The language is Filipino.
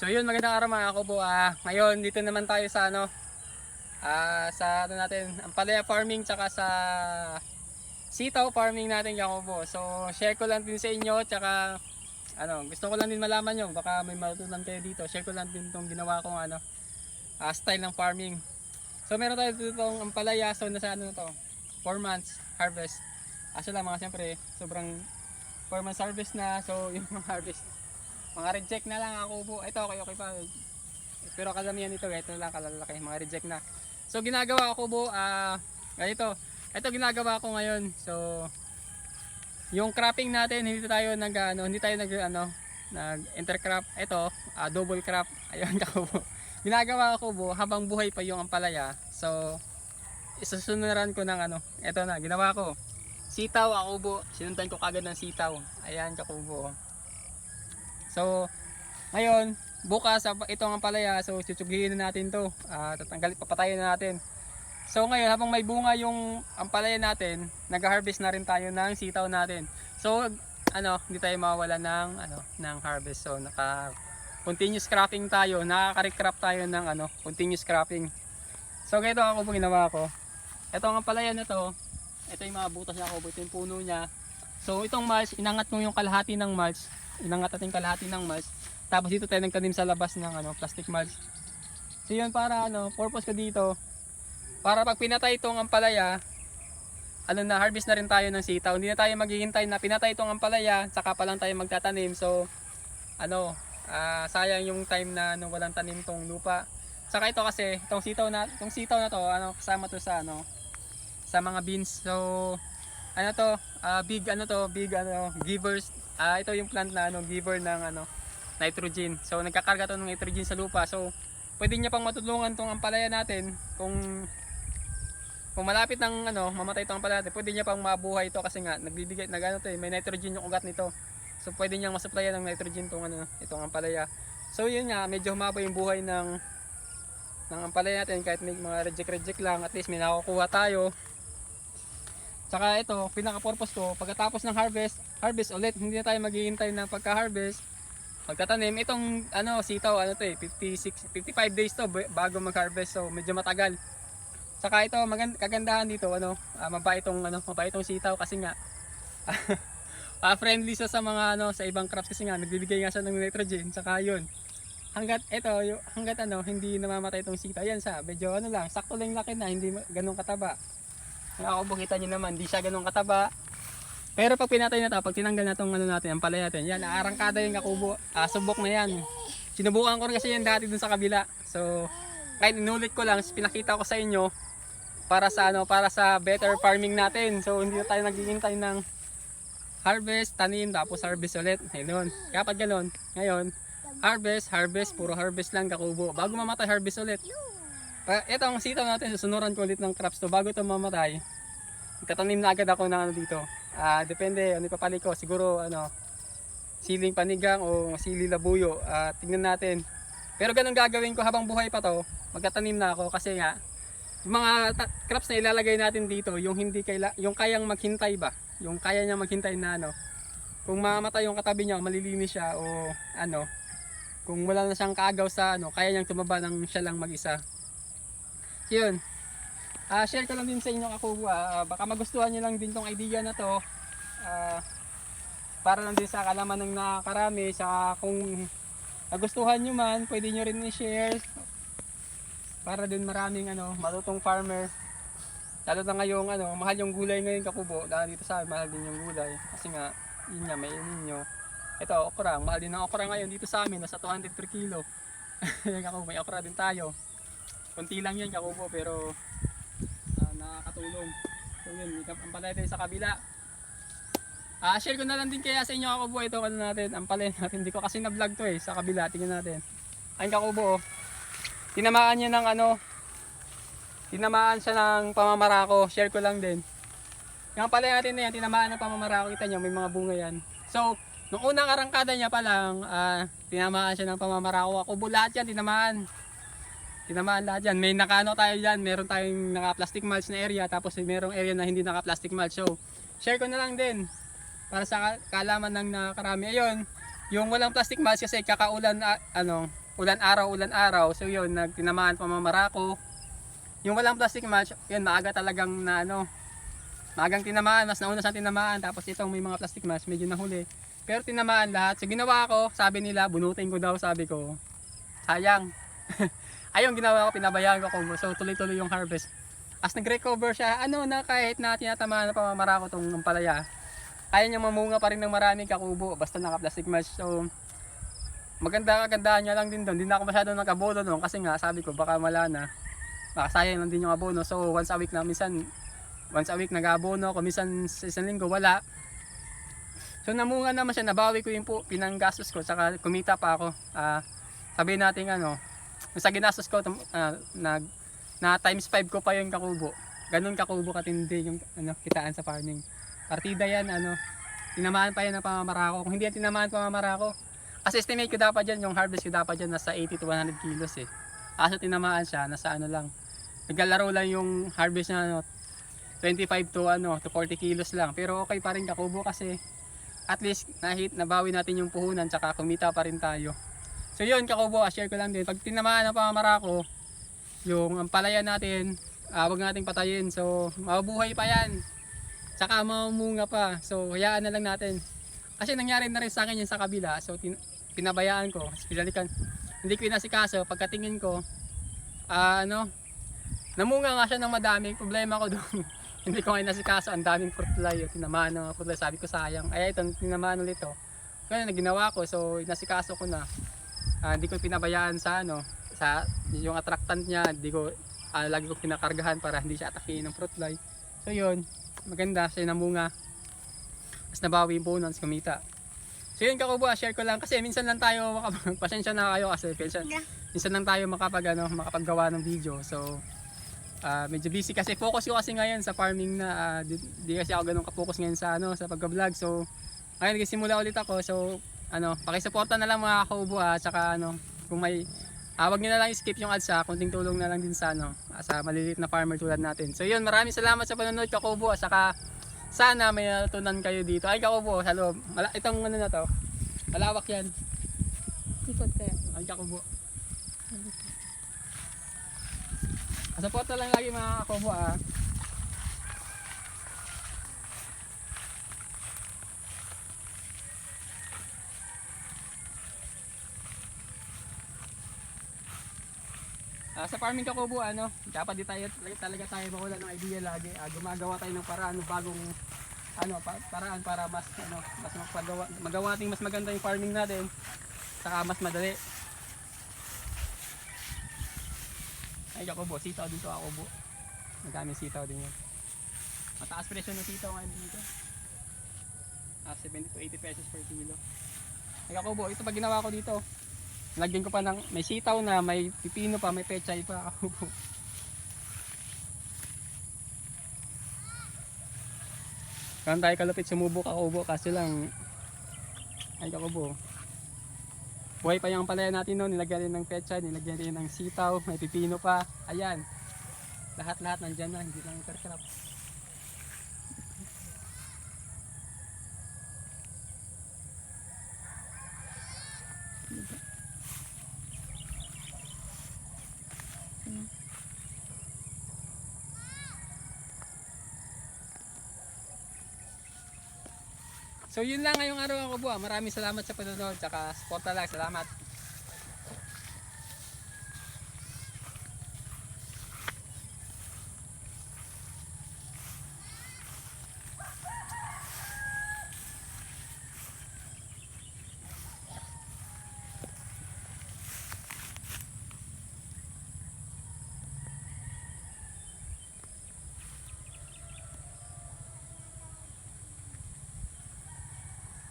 So yun, magandang araw mga kubo. Ah, ngayon dito naman tayo sa ano ah sa ano natin, Ampalaya farming tsaka sa sitaw farming natin Jacobo. So share ko lang din sa inyo tsaka ano, gusto ko lang din malaman nyo, baka may matutunan kayo dito. Share ko lang din tong ginawa kong ano ah, style ng farming. So meron tayo dito tong Ampalaya, so nasa ano na to, 4 months harvest. Aso lang mga siyempre, sobrang 4 months harvest na, so yung harvest mga reject na lang ako po. Ito okay okay pa. Pero kalamihan ito, ito lang kalalaki, mga reject na. So ginagawa ko po ah ganito. Ito ginagawa ko ngayon. So yung cropping natin, hindi tayo nag ano, hindi tayo nag ano, nag intercrop. Ito, ah, double crop. Ayun ako po. Ginagawa ko po habang buhay pa yung ampalaya. So isusunod ko ng ano, ito na, ginawa ko. Sitaw ako po, sinundan ko kagad ng sitaw. Ayan, kakubo. So, ngayon, bukas ah, ito ang palaya, so chuchugihin na natin 'to. Ah, tatanggalin papatayin na natin. So ngayon, habang may bunga yung ampalaya natin, nag-harvest na rin tayo ng sitaw natin. So, ano, hindi tayo mawala ng ano, ng harvest. So, naka continuous cropping tayo, nakaka-recrop tayo ng ano, continuous cropping. So, ganito ako po ginawa ko. Ito ang ampalaya na to. Ito yung mga butas niya ako, ito yung puno niya. So, itong mulch, inangat mo yung kalahati ng mulch inangat natin kalahati ng mulch. Tapos dito tayo nagtanim sa labas ng ano, plastic mulch. So yun para ano, purpose ko dito, para pag pinatay itong ampalaya, ano na, harvest na rin tayo ng sitaw. Hindi na tayo maghihintay na pinatay itong ampalaya, saka pa lang tayo magtatanim. So, ano, ah, sayang yung time na ano, walang tanim tong lupa. Saka ito kasi, itong sitaw na, itong sitaw na to, ano, kasama to sa ano, sa mga beans. So, ano to, ah, big ano to, big ano, givers. Ah, ito yung plant na ano, giver ng ano, nitrogen. So, nagkakarga to ng nitrogen sa lupa. So, pwede niya pang matulungan tong ampalaya natin kung kung malapit ng ano, mamatay itong ampalaya natin, pwede niya pang mabuhay ito kasi nga nagbibigay nag ano to, eh, may nitrogen yung ugat nito. So, pwede niyang masupplyan ng nitrogen tong ano, itong ampalaya. So, yun nga, medyo humaba yung buhay ng ng ampalaya natin kahit may mga reject-reject lang, at least may nakukuha tayo. Tsaka ito, pinaka-purpose ko, pagkatapos ng harvest, harvest ulit, hindi na tayo maghihintay ng pagka-harvest. Pagtatanim, itong ano, sitaw, ano to eh, 56, 55 days to ba- bago mag-harvest, so medyo matagal. Tsaka ito, magand kagandahan dito, ano, uh, mabait itong, ano, mabait itong sitaw kasi nga, ah, friendly siya sa mga, ano, sa ibang crops kasi nga, nagbibigay nga siya ng nitrogen, tsaka yun. Hanggat ito, hanggat ano, hindi namamatay itong sitaw, yan sa, medyo ano lang, sakto lang laki na, hindi ganun kataba. Ako bukita nyo naman, di siya ganun kataba. Pero pag pinatay na to, pag tinanggal na tong ano natin, ang palay natin, yan, aarangkada yung kakubo. Ah, subok na yan. Sinubukan ko rin kasi yan dati dun sa kabila. So, kahit inulit ko lang, pinakita ko sa inyo para sa ano, para sa better farming natin. So, hindi na tayo naghihintay ng harvest, tanim, tapos harvest ulit. Ayun. Kaya pag ganun, ngayon, harvest, harvest, puro harvest lang kakubo. Bago mamatay, harvest ulit. Ito ang sitaw natin, susunuran ko ulit ng crops to bago ito mamatay. Tatanim na agad ako ng ano dito. Ah, depende ano ipapali ko. Siguro ano siling panigang o sili labuyo. Ah, tingnan natin. Pero ganun gagawin ko habang buhay pa to. Magtatanim na ako kasi nga yung mga crops na ilalagay natin dito, yung hindi kaila, yung kayang maghintay ba? Yung kaya niya maghintay na ano. Kung mamatay yung katabi niya, malilinis siya o ano, kung wala na siyang kaagaw sa ano, kaya niyang tumaba ng siya lang mag-isa. Yun. Ah, share ko lang din sa inyo kakuha. Ah, baka magustuhan niyo lang din tong idea na to. Ah, para lang din sa kalaman ng nakakarami. Sa kung nagustuhan niyo man, pwede niyo rin i-share. Para din maraming ano, matutong farmer. Lalo na ngayong ano, mahal yung gulay ngayon kakubo. Dahil dito sa mahal din yung gulay. Kasi nga, yun nga, may ninyo. Ito, okra. Mahal din ang okra ngayon dito sa amin. Nasa 200 per kilo. Kakubo, may okra din tayo. Kunti lang yan kakubo, pero ah, nakakatulong. So yun, ang palay tayo sa kabila. Ah, share ko na lang din kaya sa inyo kakubo ito ano natin, ang palay natin. Hindi ko kasi na-vlog to eh sa kabila, tingnan natin. Ayun kakubo oh. Tinamaan niya ng ano, tinamaan siya ng pamamarako. Share ko lang din. Yung palay natin na yan, tinamaan ng pamamarako. Kita nyo, may mga bunga yan. So, nung unang arangkada niya pa lang, ah, tinamaan siya ng pamamarako. Ako lahat yan, tinamaan. Tinamaan lahat yan. May nakano tayo dyan. Meron tayong naka-plastic mulch na area. Tapos may merong area na hindi naka-plastic mulch. So, share ko na lang din. Para sa ka- kaalaman ng nakarami. Ayun, yung walang plastic mulch kasi kakaulan, ah, ano, ulan araw, ulan araw. So yun, nagtinamaan pamamara ko. Yung walang plastic mulch, yun, maaga talagang na ano, maagang tinamaan, mas nauna sa tinamaan. Tapos itong may mga plastic mulch, medyo nahuli. Pero tinamaan lahat. So ginawa ko, sabi nila, bunutin ko daw, sabi ko. Sayang. Ayun, ginawa ko, pinabayaan ko ko. So tuloy-tuloy yung harvest. As nag-recover siya, ano na kahit na tinatamaan na pamamara ko tong palaya, kaya niya mamunga pa rin ng maraming kakubo basta naka-plastic mulch. So maganda kagandahan niya lang din doon. Hindi na ako masyado nag-abono doon kasi nga sabi ko baka wala na. Baka lang din yung abono. So once a week na minsan once a week nag-abono ako, minsan sa isang linggo wala. So namunga naman siya, nabawi ko yung po, pinanggastos ko, saka kumita pa ako. Ah, sabihin natin ano, sa ginastos ko, ah, nag, na times 5 ko pa yung kakubo. Ganun kakubo katindi yung ano, kitaan sa farming. Partida yan, ano, tinamaan pa yan ng pamamara ko. Kung hindi yan tinamaan ng pamamara ko, kasi estimate ko dapat dyan, yung harvest ko dapat dyan nasa 80 to 100 kilos eh. Kaso tinamaan siya, nasa ano lang. Naglalaro lang yung harvest na ano, 25 to ano, to 40 kilos lang. Pero okay pa rin kakubo kasi at least nahit nabawi natin yung puhunan tsaka kumita pa rin tayo. So yun kakubo, ah, share ko lang din. Pag tinamaan ng pamamara ko, yung ampalaya natin, ah, wag nating patayin. So mabubuhay pa yan. Tsaka mamunga pa. So hayaan na lang natin. Kasi nangyari na rin sa akin yun sa kabila. So pinabayaan ko. Pinalikan. Hindi ko inasikaso. Pagkatingin ko, ah, ano, namunga nga siya ng madami. Problema ko doon. hindi ko nga inasikaso. Ang daming fruit fly. Tinamaan ng fruit fly. Sabi ko sayang. Ay, ito, tinamaan ulit to. Kaya naginawa ko. So inasikaso ko na. Ah, hindi ko pinabayaan sa ano, sa yung attractant niya. Hindi ko, ah, lagi ko pinakargahan para hindi siya atakihin ng fruit fly. So yun, maganda siya namunga. Mas nabawi yung bonus, kumita. So yun kakubo, share ko lang kasi minsan lang tayo pasensya na kayo kasi minsan, minsan lang tayo makapag ano, makapaggawa ng video. So ah, medyo busy kasi focus ko kasi ngayon sa farming na ah, di, di kasi ako ganun ka-focus ngayon sa ano, sa pagga-vlog. So ngayon nagsimula ulit ako. So ano, pakisuporta na lang mga kakubo ah, tsaka ano, kung may Ah, wag niyo na lang skip yung ads ha, kunting tulong na lang din sa ano, ah, sa maliliit na farmer tulad natin. So yun, maraming salamat sa panonood Kakubo, saka sana may natutunan kayo dito. Ay Kakubo, sa loob. Mala- itong ano na to. Malawak yan. Ikot kaya. Ay Kakubo. Support na lang lagi mga Kakubo ah. Ah, sa farming kakubo ano, dapat di tayo talaga tayo mawala ng idea lagi. Ah, gumagawa tayo ng paraan ng bagong ano pa- paraan para mas ano, mas magpagawa magawa ting mas maganda yung farming natin. Saka mas madali. Ay kakubo, sitaw dito kakubo. Madami sitaw din yan. Mataas presyo ng sitaw ngayon dito. Ah, 70 to 80 pesos per kilo. Ay kakubo, ito pa ginawa ko dito. Lagyan ko pa ng may sitaw na, may pipino pa, may pechay pa. Kaya tayo kalapit sumubok kakubo kasi lang ay kakubo. Buhay pa yung palaya natin noon, nilagyan rin ng pechay, nilagyan rin ng sitaw, may pipino pa. Ayan. Lahat-lahat nandyan na, hindi lang intercrop. So yun lang ngayong araw ako buwa. Maraming salamat sa panonood. Tsaka support lang. Salamat.